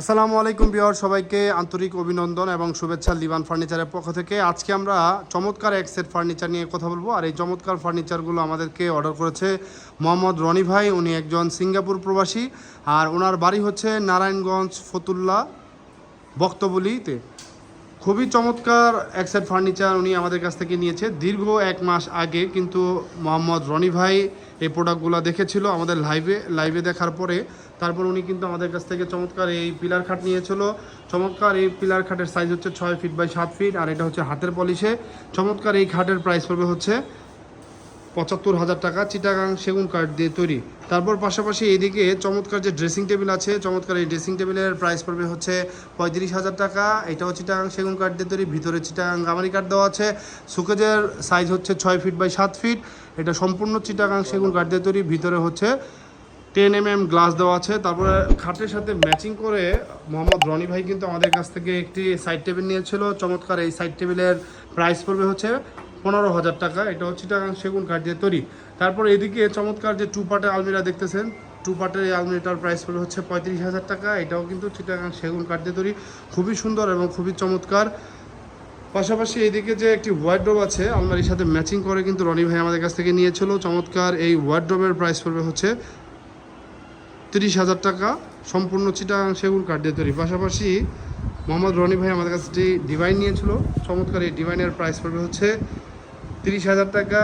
আসসালামু আলাইকুম বিহার, সবাইকে আন্তরিক অভিনন্দন এবং শুভেচ্ছা লিবান ফার্নিচারের পক্ষ থেকে। আজকে আমরা চমৎকার এক সেট ফার্নিচার নিয়ে কথা বলব। আর এই চমৎকার ফার্নিচারগুলো আমাদেরকে অর্ডার করেছে মোহাম্মদ রনি ভাই। উনি একজন সিঙ্গাপুর প্রবাসী। আর ওনার বাড়ি হচ্ছে নারায়ণগঞ্জ ফতুল্লা বক্তবলিতে। খুবই চমৎকার এক ফার্নিচার উনি আমাদের কাছ থেকে নিয়েছে। দীর্ঘ এক মাস আগে কিন্তু মোহাম্মদ রনি ভাই এই প্রোডাক্টগুলো দেখেছিল আমাদের লাইভে লাইভে দেখার পরে। তারপর উনি কিন্তু আমাদের কাছ থেকে চমৎকার এই পিলার খাট নিয়েছিল। চমৎকার এই পিলার খাটের সাইজ হচ্ছে ছয় ফিট বাই সাত ফিট আর এটা হচ্ছে হাতের পলিশে চমৎকার এই খাটের প্রাইস পড়বে হচ্ছে পঁচাত্তর হাজার টাকা চিটাগাং সেগুন কাঠ দিয়ে তৈরি। তারপর পাশাপাশি এদিকে চমৎকার যে ড্রেসিং টেবিল আছে, চমৎকার এই ড্রেসিং টেবিলের প্রাইস পড়বে হচ্ছে পঁয়ত্রিশ হাজার টাকা। এটাও চিটাগাং সেগুন কাঠ দিয়ে তৈরি, ভিতরে চিটাগাং গামারি কাঠ দেওয়া আছে। সুকেজের সাইজ হচ্ছে ছয় ফিট বাই সাত ফিট এটা সম্পূর্ণ চিটাগাং সেগুন কাঠ দিয়ে তৈরি, ভিতরে হচ্ছে টেন এম এম গ্লাস দেওয়া আছে। তারপরে খাটের সাথে ম্যাচিং করে মোহাম্মদ রনি ভাই কিন্তু আমাদের কাছ থেকে একটি সাইড টেবিল নিয়েছিল। চমৎকার এই সাইড টেবিলের প্রাইস পড়বে হচ্ছে পনেরো হাজার টাকা, এটা হচ্ছে চিটাগাং সেগুন কাঠ দিয়ে তৈরি। তারপর এদিকে চমৎকার যে টু পার্টের আলমিরা দেখতেছেন টু পার্টের এই আলমিরাটার প্রাইস পড়বে হচ্ছে পঁয়ত্রিশ হাজার টাকা, এটাও কিন্তু চিটাগাং সেগুন কাঠ দিয়ে তৈরি। খুবই সুন্দর এবং খুবই চমৎকার। পাশাপাশি এইদিকে যে একটি ওয়ার্ড্রোব আছে, আলমারির সাথে ম্যাচিং করে কিন্তু রনি ভাই আমাদের কাছ থেকে নিয়েছিল। চমৎকার এই ওয়ার্ড্রোবের প্রাইস পড়বে হচ্ছে তিরিশ হাজার টাকা, সম্পূর্ণ চিটাগাং সেগুন কাঠ দিয়ে তৈরি। পাশাপাশি মোহাম্মদ রনি ভাই আমাদের কাছে ডিভাইন নিয়েছিল। চমৎকার এই ডিভাইনের প্রাইস পড়বে হচ্ছে তিরিশ হাজার টাকা।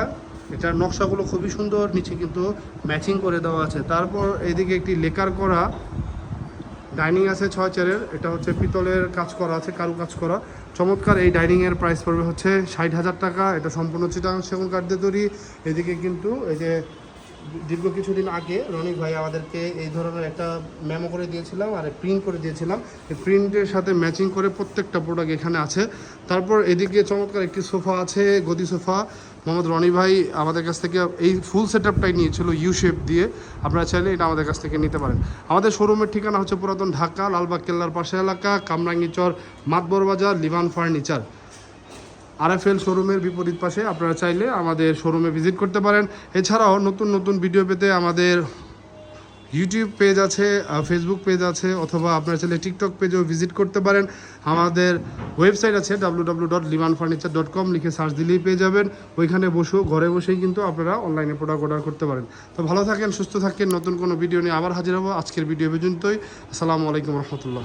এটার নকশাগুলো খুবই সুন্দর, নিচে কিন্তু ম্যাচিং করে দেওয়া আছে। তারপর এদিকে একটি লেকার করা। ডাইনিং আছে ছয় চেয়ারের, এটা হচ্ছে পিতলের কাজ করা আছে কারু কাজ করা। চমৎকার, এই ডাইনিংয়ের প্রাইস পড়বে হচ্ছে ষাট হাজার টাকা। এটা সম্পূর্ণ চিটাং সেগুন কাঠ দিয়ে তৈরি। এদিকে কিন্তু এই যে দীর্ঘ কিছুদিন আগে রনিক ভাই আমাদেরকে এই ধরনের একটা মেমো করে দিয়েছিলাম আর প্রিন্ট করে দিয়েছিলাম। এই প্রিন্টের সাথে ম্যাচিং করে প্রত্যেকটা প্রোডাক্ট এখানে আছে। তারপর এদিকে চমৎকার একটি সোফা আছে, গদি সোফা মোহাম্মদ রনি ভাই আমাদের কাছ থেকে এই ফুল সেট আপটাই নিয়েছিল ইউ শেপ দিয়ে। আপনারা চাইলে এটা আমাদের কাছ থেকে নিতে পারেন। আমাদের শোরুমের ঠিকানা হচ্ছে পুরাতন ঢাকা, লালবাগ, কেল্লার পাশে এলাকা, কামরাঙ্গিচর, মাতবর বাজার, লিভান ফার্নিচার। আরএফএল শোরুমের বিপরীত পাশে আপনারা চাইলে আমাদের শোরুমে ভিজিট করতে পারেন। এছাড়াও নতুন নতুন ভিডিও পেতে আমাদের ইউটিউব পেজ আছে ফেসবুক পেজ আছে, অথবা আপনারা চাইলে টিকটক পেজেও ভিজিট করতে পারেন। আমাদের ওয়েবসাইট আছে W dot Leman furniture dot com লিখে সার্চ দিলেই পেয়ে যাবেন। ওইখানে বসেও, ঘরে বসেই কিন্তু আপনারা অনলাইনে প্রোডাক্ট অর্ডার করতে পারেন। তো ভালো থাকেন, সুস্থ থাকেন, নতুন কোনো ভিডিও নিয়ে আবার হাজির হব। আজকের ভিডিও পর্যন্তই। আসসালামু আলাইকুম রহমতুল্লাহ।